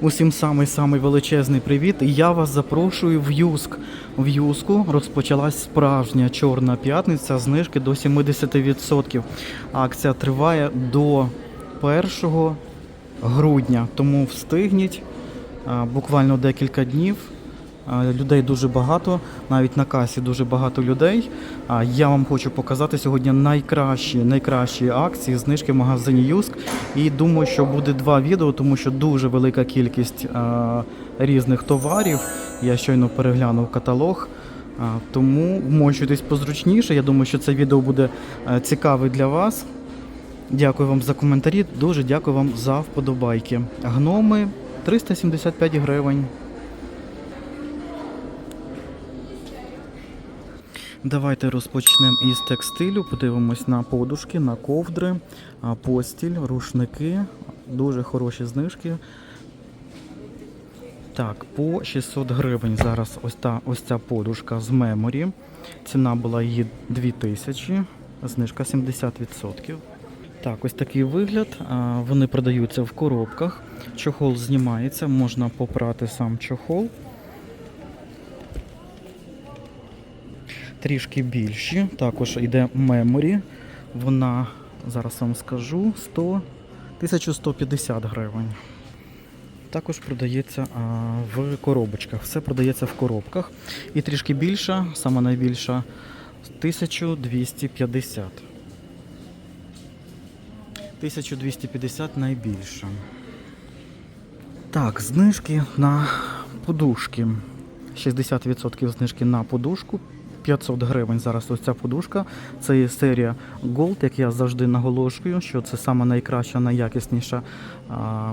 Усім самий-самий величезний привіт. Я вас запрошую в Юск. В Юску розпочалась справжня чорна п'ятниця, знижки до 70%. Акція триває до 1 грудня, тому встигніть буквально декілька днів. А, Людей дуже багато, навіть на касі дуже багато людей. А я вам хочу показати сьогодні найкращі, найкращі акції, знижки в магазині Юск. І думаю, що буде два відео, тому що дуже велика кількість а, різних товарів. Я щойно переглянув каталог. А, тому вмочуйтесь позручніше. Я думаю, що це відео буде е, цікаве для вас. Дякую вам за коментарі. Дуже дякую вам за вподобайки. Гноми 375 гривень. Давайте розпочнемо із текстилю. Подивимось на подушки, на ковдри, постіль, рушники. Дуже хороші знижки. Так, по 600 гривень зараз ось, та, ось ця подушка з меморі. Ціна була її 2000, знижка 70%. Так, ось такий вигляд. Вони продаються в коробках. Чохол знімається, можна попрати сам чохол. Трішки більші. Також йде меморі. Вона, зараз вам скажу, 100, 1150 гривень. Також продається а, в коробочках. Все продається в коробках. І трішки більша, сама найбільша 1250. 1250 найбільша. Так, знижки на подушки. 60% знижки на подушку. 500 гривень зараз ось ця подушка. Це є серія Gold, як я завжди наголошую, що це саме найкраща, найякісніша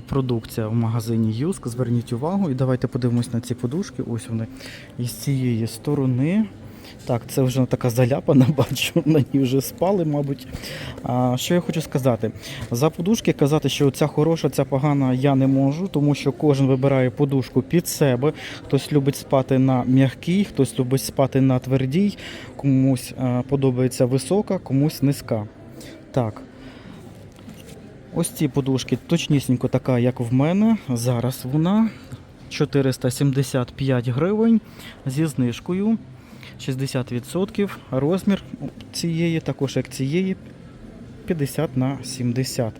продукція в магазині Юск. Зверніть увагу і давайте подивимось на ці подушки. Ось вони із цієї сторони. Так, це вже така заляпана, бачу, на ній вже спали, мабуть. А, що я хочу сказати? За подушки казати, що ця хороша, ця погана, я не можу, тому що кожен вибирає подушку під себе. Хтось любить спати на м'якій, хтось любить спати на твердій, комусь а, подобається висока, комусь низька. Так. Ось ці подушки точнісінько така, як в мене. Зараз вона 475 гривень зі знижкою. 60%. Розмір цієї, також як цієї, 50 на 70.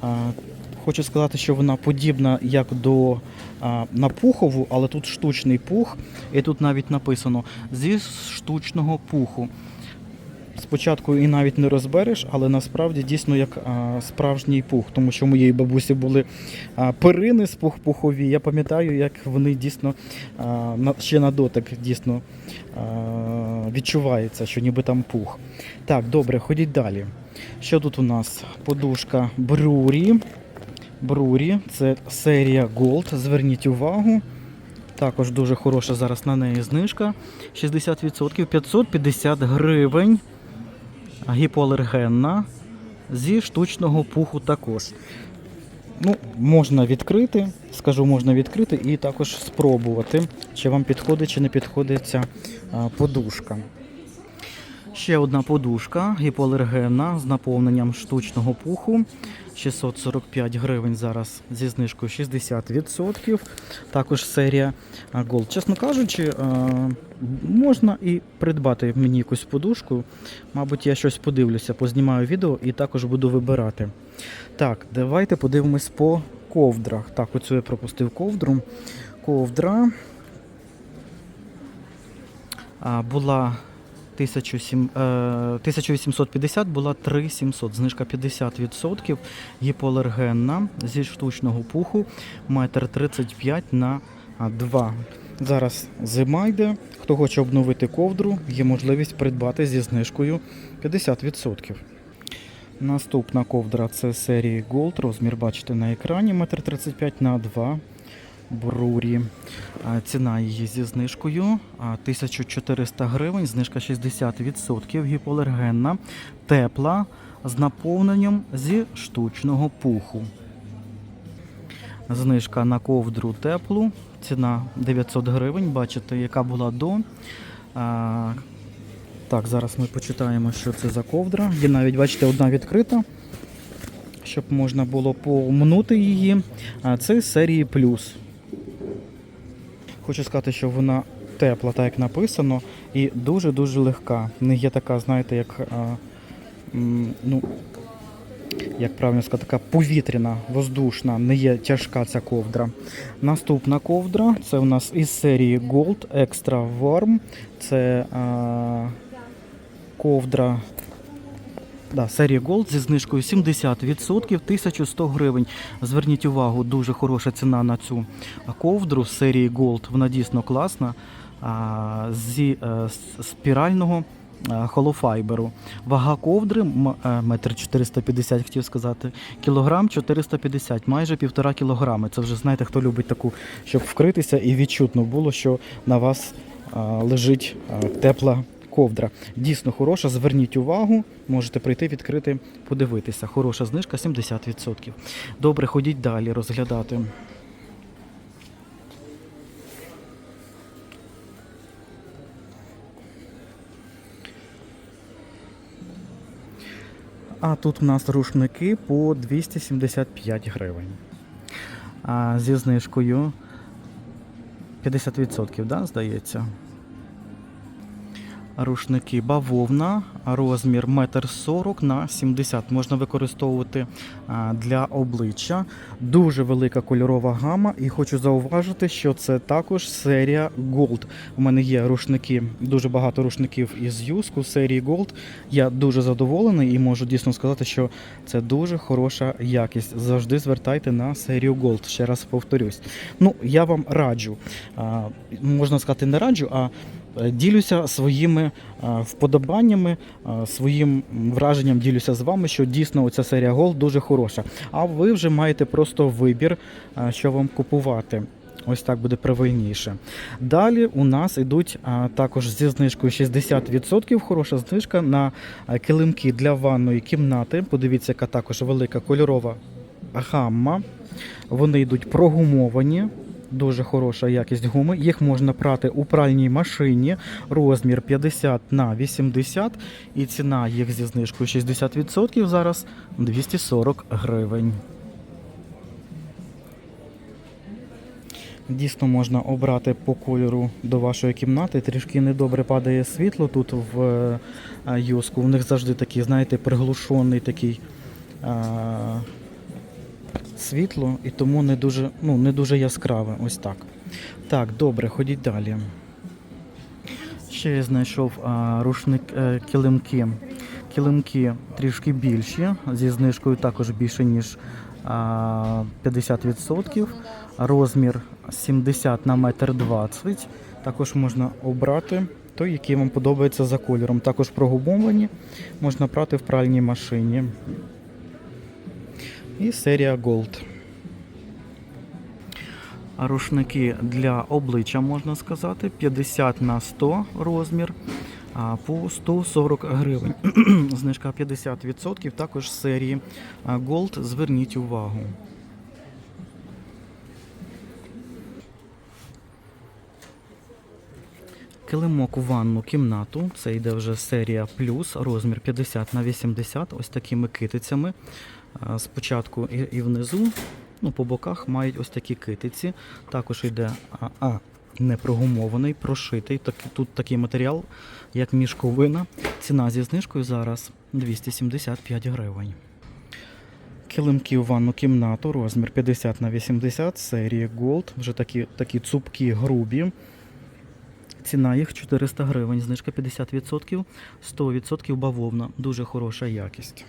А, Хочу сказати, що вона подібна як до а, на пухову, але тут штучний пух, і тут навіть написано зі штучного пуху. Спочатку і навіть не розбереш, але насправді дійсно як а, справжній пух, тому що у моєї бабусі були а, перини з пух пухові. Я пам'ятаю, як вони дійсно а, ще на дотик дійсно а, відчувається, що ніби там пух. Так, добре, ходіть далі. Що тут у нас? Подушка Брурі. Брурі, це серія Gold. Зверніть увагу. Також дуже хороша зараз на неї знижка. 60%, 550 гривень. Гіпоалергенна. Зі штучного пуху також. Ну, можна відкрити, скажу, можна відкрити і також спробувати, чи вам підходить, чи не підходить ця подушка. Ще одна подушка гіпоалергенна з наповненням штучного пуху. 645 гривень зараз зі знижкою 60%. Також серія Gold. Чесно кажучи, можна і придбати мені якусь подушку. Мабуть, я щось подивлюся, познімаю відео і також буду вибирати. Так, давайте подивимось по ковдрах. Так, оцю я пропустив ковдру. Ковдра була 1700, 1850 була 3700, знижка 50%, гіпоалергенна зі штучного пуху, метр 35 на 2. Зараз зима йде. Хто хоче обновити ковдру, є можливість придбати зі знижкою 50%. Наступна ковдра це серії Gold, розмір бачите на екрані, метр 35 на 2. Брурі. Ціна її зі знижкою 1400 гривень, знижка 60%, гіпоалергенна, тепла, з наповненням зі штучного пуху. Знижка на ковдру теплу, ціна 900 гривень, бачите, яка була до. Так, зараз ми почитаємо, що це за ковдра. Є навіть, бачите, одна відкрита. щоб можна було помнути її. А це серії плюс. Хочу сказати, що вона тепла, так як написано, і дуже-дуже легка. Не є така, знаєте, як. А, ну, як правильно сказати, така повітряна, воздушна, не є тяжка ця ковдра. Наступна ковдра це у нас із серії Gold Extra Warm. Це а, ковдра Да, серія Gold зі знижкою 70%, 1100 гривень. Зверніть увагу, дуже хороша ціна на цю ковдру серії Gold. Вона дійсно класна. А, зі е, с- спірального е, холофайберу. Вага ковдри е, метр 450, хотів сказати. Кілограм 450, майже півтора кілограми. Це вже знаєте, хто любить таку, щоб вкритися і відчутно було, що на вас а, лежить а, тепла ковдра. Дійсно хороша, зверніть увагу, можете прийти, відкрити, подивитися. Хороша знижка 70%. Добре, ходіть далі розглядати. А тут в нас рушники по 275 гривень. А зі знижкою 50%, да, здається. Рушники бавовна, розмір 1,40 на 70 можна використовувати для обличчя. Дуже велика кольорова гама, і хочу зауважити, що це також серія Gold. У мене є рушники, дуже багато рушників із юску серії Gold. Я дуже задоволений і можу дійсно сказати, що це дуже хороша якість. Завжди звертайте на серію Gold. Ще раз повторюсь. Ну, я вам раджу. Можна сказати, не раджу, а ділюся своїми вподобаннями, своїм враженням ділюся з вами, що дійсно оця серія Gold дуже хороша. А ви вже маєте просто вибір, що вам купувати. Ось так буде правильніше. Далі у нас йдуть також зі знижкою 60% хороша знижка на килимки для ванної кімнати. Подивіться, яка також велика кольорова гамма. Вони йдуть прогумовані. Дуже хороша якість гуми. Їх можна прати у пральній машині. Розмір 50 на 80 і ціна їх зі знижкою 60% зараз 240 гривень. Дійсно можна обрати по кольору до вашої кімнати. Трішки недобре падає світло тут в е, юску. У них завжди такий, знаєте, приглушений такий е, світло, і тому не дуже, ну, не дуже яскраве. Ось так. Так, добре, ходіть далі. Ще я знайшов а, рушник е, килимки. Килимки трішки більші, зі знижкою також більше, ніж а, 50%. Розмір 70 на 1,20 м. Також можна обрати той, який вам подобається за кольором. Також прогумовані, можна прати в пральній машині. І серія Gold. Рушники для обличчя можна сказати 50 на 100 розмір, по 140 гривень. Знижка 50%. Також серії Gold. Зверніть увагу. Килимок у ванну кімнату. Це йде вже серія плюс, розмір 50 на 80, ось такими китицями. Спочатку і, внизу, ну, по боках мають ось такі китиці. Також йде а, а, не прошитий. Так, тут такий матеріал, як мішковина. Ціна зі знижкою зараз 275 гривень. Килимки у ванну кімнату, розмір 50 на 80, серії Gold. Вже такі, такі цупкі, грубі. Ціна їх 400 гривень, знижка 50%, 100% бавовна. Дуже хороша якість.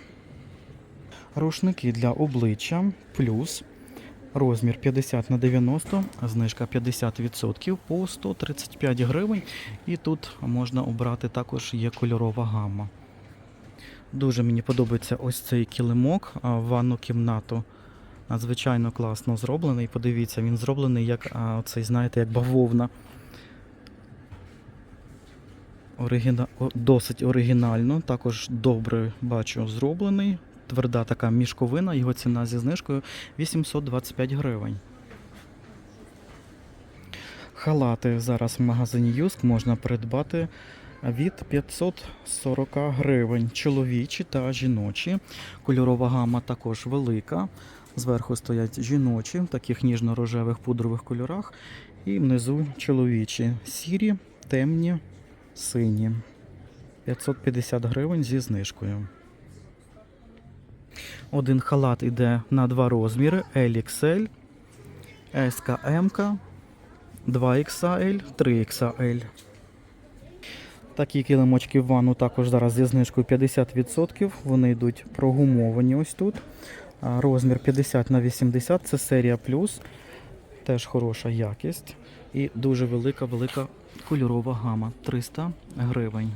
Рушники для обличчя плюс розмір 50 на 90, знижка 50% по 135 гривень. І тут можна обрати також є кольорова гамма. Дуже мені подобається ось цей килимок в ванну кімнату. Надзвичайно класно зроблений. Подивіться, він зроблений як цей, знаєте, як бавовна. Оригіна... Досить оригінально, також добре бачу зроблений. Тверда така мішковина, його ціна зі знижкою 825 гривень. Халати зараз в магазині Юск можна придбати від 540 гривень. Чоловічі та жіночі. Кольорова гама також велика. Зверху стоять жіночі в таких ніжно-рожевих пудрових кольорах. І внизу чоловічі. Сірі, темні, сині. 550 гривень зі знижкою. Один халат іде на два розміри: LXL, SKM, 2XL, 3XL. Такі килимочки в ванну також зараз зі знижкою 50%. Вони йдуть прогумовані ось тут. Розмір 50 на 80 це серія плюс. Теж хороша якість. І дуже велика, велика кольорова гама 300 гривень.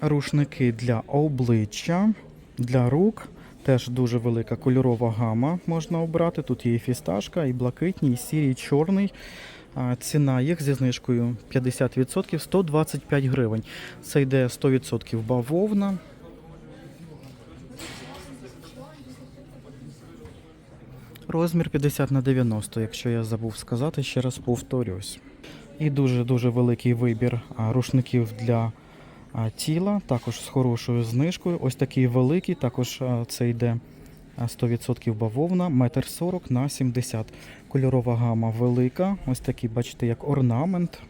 Рушники для обличчя, для рук. Теж дуже велика кольорова гама можна обрати. Тут є і фісташка, і блакитні, і сірий, і чорний. Ціна їх зі знижкою 50% 125 гривень. Це йде 100% бавовна. Розмір 50 на 90, якщо я забув сказати, ще раз повторюсь. І дуже-дуже великий вибір рушників для тіла, також з хорошою знижкою. Ось такий великий, також це йде 100% бавовна, 1,40 м на 70 Кольорова гама велика. Ось такий, бачите, як орнамент.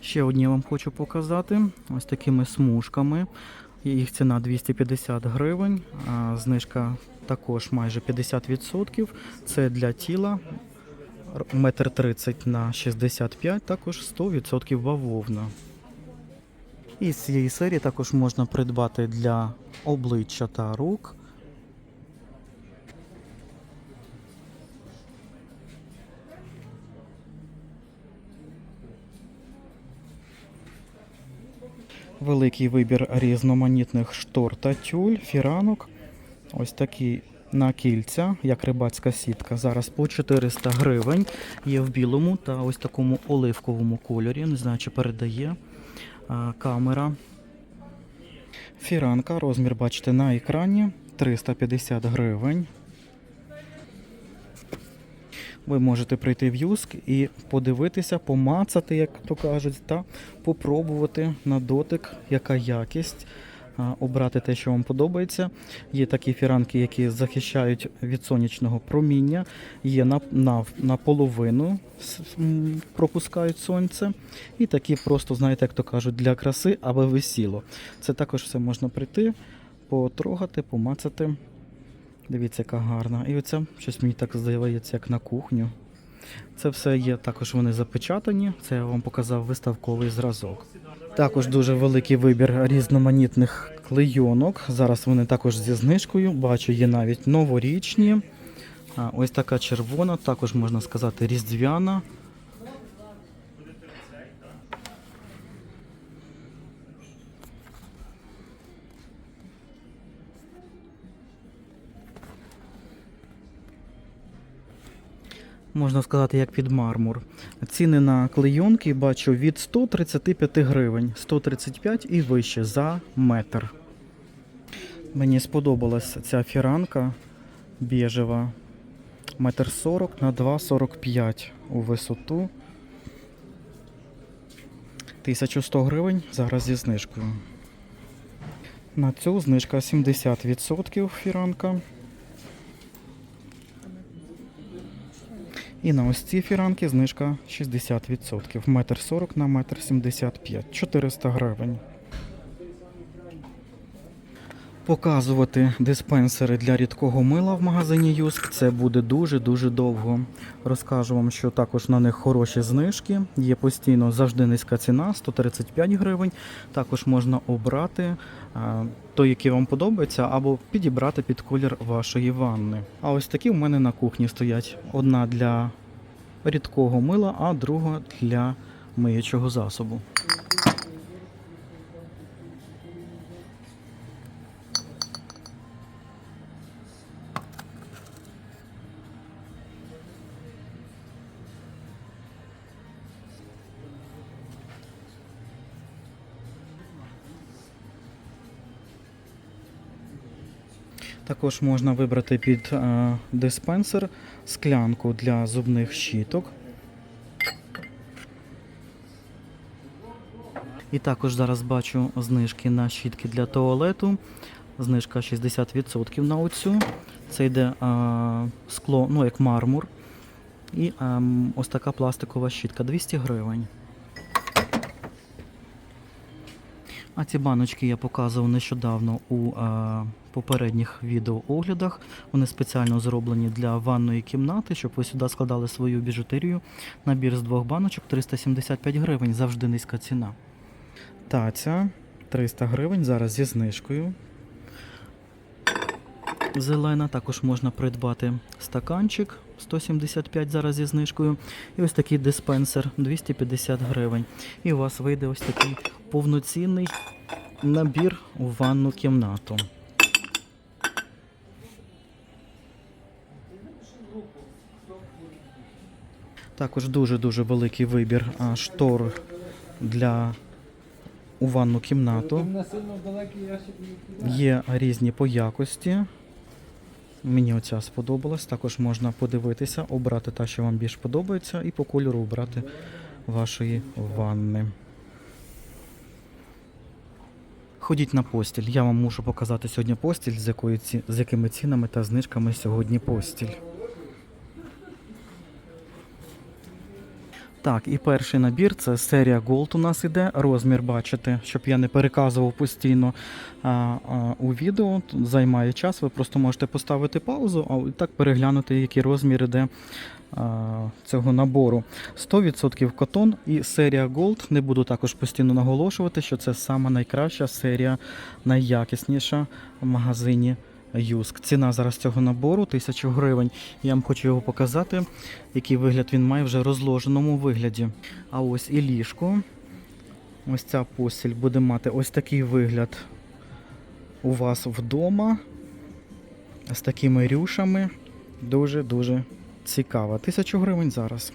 Ще одні вам хочу показати. Ось такими смужками. Їх ціна 250 гривень, знижка також майже 50%. Це для тіла. Метр 30 на 65, також 100% бавовна. І з цієї серії також можна придбати для обличчя та рук. Великий вибір різноманітних штор та тюль, фіранок. Ось такі на кільця, як рибацька сітка. Зараз по 400 гривень. Є в білому та ось такому оливковому кольорі. Не знаю, чи передає а, камера. Фіранка, розмір бачите на екрані 350 гривень. Ви можете прийти в Юск і подивитися, помацати, як то кажуть, та попробувати на дотик, яка якість, обрати те, що вам подобається. Є такі фіранки, які захищають від сонячного проміння, є на, на, наполовину пропускають сонце. І такі просто, знаєте, як то кажуть, для краси, аби висіло. Це також все можна прийти, потрогати, помацати. Дивіться, яка гарна. І оце щось мені так здається, як на кухню. Це все є також вони запечатані. Це я вам показав виставковий зразок. Також дуже великий вибір різноманітних клейонок. Зараз вони також зі знижкою. Бачу, є навіть новорічні. Ось така червона, також можна сказати, різдвяна. Можна сказати, як під мармур. Ціни на клейонки бачу від 135 гривень, 135 і вище за метр. Мені сподобалась ця фіранка біжева. Метр 40 на 2,45 у висоту. 1100 гривень зараз зі знижкою. На цю знижка 70% фіранка. І на ось ці фіранки знижка 60%. Метр 40 на метр 75. 400 гривень. Показувати диспенсери для рідкого мила в магазині Юск це буде дуже-дуже довго. Розкажу вам, що також на них хороші знижки. Є постійно завжди низька ціна 135 гривень. Також можна обрати той, який вам подобається, або підібрати під колір вашої ванни. А ось такі в мене на кухні стоять: одна для рідкого мила, а друга для миючого засобу. Також можна вибрати під е, диспенсер склянку для зубних щіток. І також зараз бачу знижки на щітки для туалету. Знижка 60% на оцю. Це йде е, скло, ну як мармур. І ем, ось така пластикова щітка 200 гривень. А ці баночки я показував нещодавно у е, попередніх відеооглядах. Вони спеціально зроблені для ванної кімнати, щоб ви сюди складали свою біжутерію. Набір з двох баночок 375 гривень, завжди низька ціна. Таця 300 гривень, зараз зі знижкою. Зелена, також можна придбати стаканчик 175 зараз зі знижкою. І ось такий диспенсер 250 гривень. І у вас вийде ось такий повноцінний набір у ванну кімнату. Також дуже-дуже великий вибір а, штор для у ванну кімнату. Є різні по якості. Мені оця сподобалась. Також можна подивитися, обрати та, що вам більш подобається, і по кольору обрати вашої ванни. Ходіть на постіль. Я вам мушу показати сьогодні постіль, з, якої з якими цінами та знижками сьогодні постіль. Так, і перший набір це серія Gold у нас іде. Розмір бачите, щоб я не переказував постійно а, а, у відео. Тут Займає час, ви просто можете поставити паузу, а так переглянути, який розмір іде а, цього набору. 100% котон і серія Gold. Не буду також постійно наголошувати, що це сама найкраща серія, найякісніша в магазині. Юск. Ціна зараз цього набору 1000 гривень. Я вам хочу його показати, який вигляд він має вже в розложеному вигляді. А ось і ліжко. Ось ця постіль буде мати ось такий вигляд у вас вдома. З такими рюшами. Дуже-дуже цікаво. 1000 гривень зараз.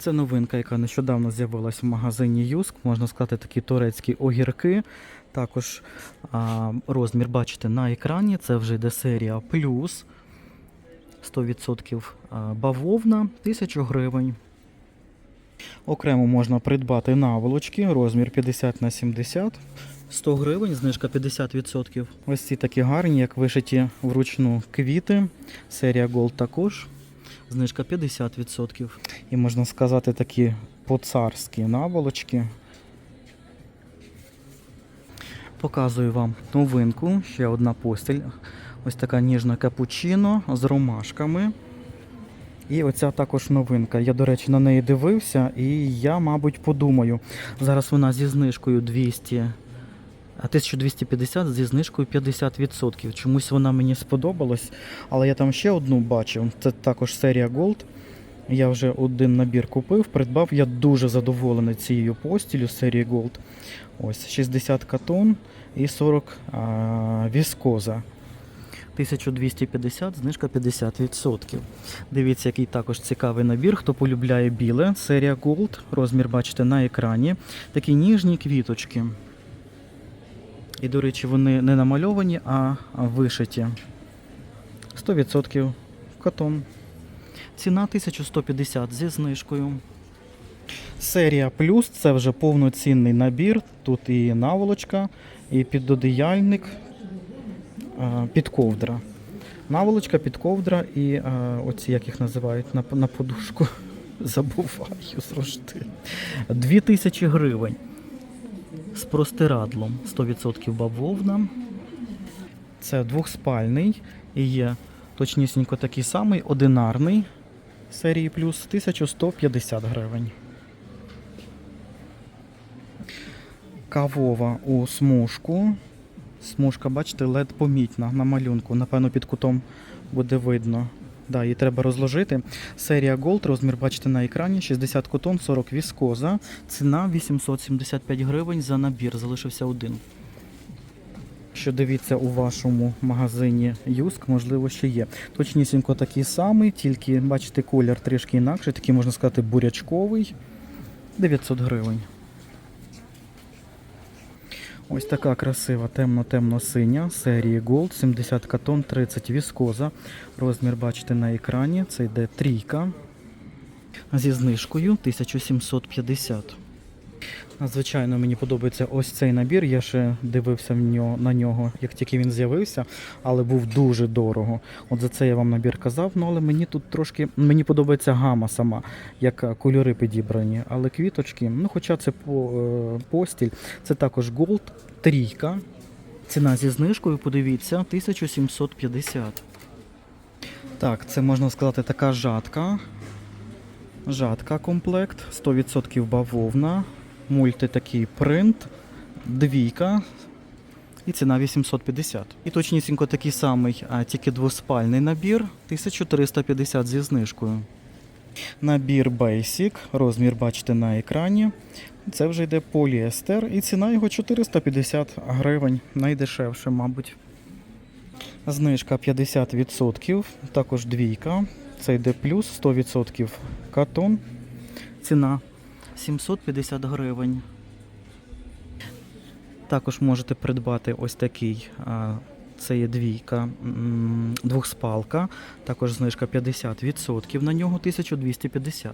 Це новинка, яка нещодавно з'явилась в магазині Юск. Можна сказати, такі турецькі огірки. Також а, розмір бачите на екрані. Це вже йде серія плюс. 100% бавовна, 1000 гривень. Окремо можна придбати наволочки, розмір 50 на 70, 100 гривень, знижка 50%. Ось ці такі гарні, як вишиті вручну квіти. Серія Gold також. Знижка 50%. І можна сказати такі по-царські наволочки. Показую вам новинку. Ще одна постіль. Ось така ніжна капучино з ромашками. І оця також новинка. Я, до речі, на неї дивився, і я, мабуть, подумаю. Зараз вона зі знижкою 200, а 1250 зі знижкою 50%. Чомусь вона мені сподобалась. Але я там ще одну бачив. Це також серія Gold. Я вже один набір купив, придбав. Я дуже задоволений цією постілю серії Gold. Ось 60 катон і 40 а, віскоза. 1250, знижка 50%. Дивіться, який також цікавий набір. Хто полюбляє біле, серія Gold. Розмір бачите на екрані. Такі ніжні квіточки. І, до речі, вони не намальовані, а вишиті. 100% катон. Ціна 1150 зі знижкою. Серія плюс це вже повноцінний набір. Тут і наволочка, і підодіяльник, е, підковдра. Наволочка, підковдра і оці, як їх називають, на, на подушку. Забуваю завжди. 2000 гривень. З простирадлом 100% бавовна. Це двохспальний і є точнісінько такий самий, одинарний серії плюс 1150 гривень. Кавова у смужку. Смужка, бачите, лед помітна на малюнку. Напевно, під кутом буде видно. Да, її треба розложити. Серія Gold, розмір бачите на екрані, 60 котон, 40 віскоза. Ціна 875 гривень за набір. Залишився один. Що дивіться у вашому магазині Юск, можливо, ще є. Точнісінько такий самий, тільки бачите, колір трішки інакший, такий можна сказати бурячковий. 900 гривень. Ось така красива темно-темно-синя серії Gold, 70 катон, 30 віскоза. Розмір бачите на екрані. Це йде трійка зі знижкою 1750. Надзвичайно мені подобається ось цей набір. Я ще дивився на нього, як тільки він з'явився, але був дуже дорого. От за це я вам набір казав. Ну але мені тут трошки мені подобається гама сама, як кольори підібрані. Але квіточки, ну хоча це по, е, постіль, це також голд, трійка. Ціна зі знижкою, подивіться, 1750. Так, це можна сказати така жатка. Жатка комплект, 100% бавовна, мульти такий принт, двійка і ціна 850. І точнісінько такий самий, а тільки двоспальний набір 1350 зі знижкою. Набір Basic, розмір бачите на екрані. Це вже йде поліестер і ціна його 450 гривень, найдешевше, мабуть. Знижка 50%, також двійка. Це йде плюс 100% катон. Ціна 750 гривень. Також можете придбати ось такий. Це є двійка, двохспалка. Також знижка 50% на нього 1250.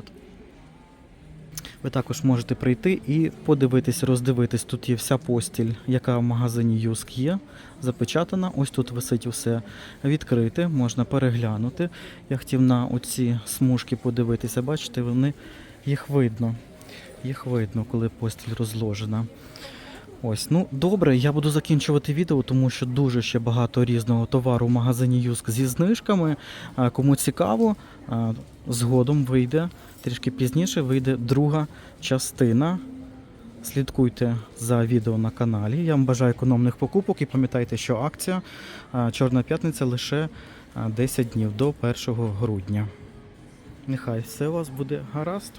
Ви також можете прийти і подивитись, роздивитись. Тут є вся постіль, яка в магазині Юск є, запечатана. Ось тут висить усе відкрите, можна переглянути. Я хотів на оці смужки подивитися. Бачите, вони їх видно. Їх видно, коли постіль розложена. Ось, ну добре, я буду закінчувати відео, тому що дуже ще багато різного товару в магазині Юск зі знижками. Кому цікаво, згодом вийде, трішки пізніше вийде друга частина. Слідкуйте за відео на каналі. Я вам бажаю економних покупок і пам'ятайте, що акція Чорна п'ятниця лише 10 днів до 1 грудня. Нехай все у вас буде гаразд.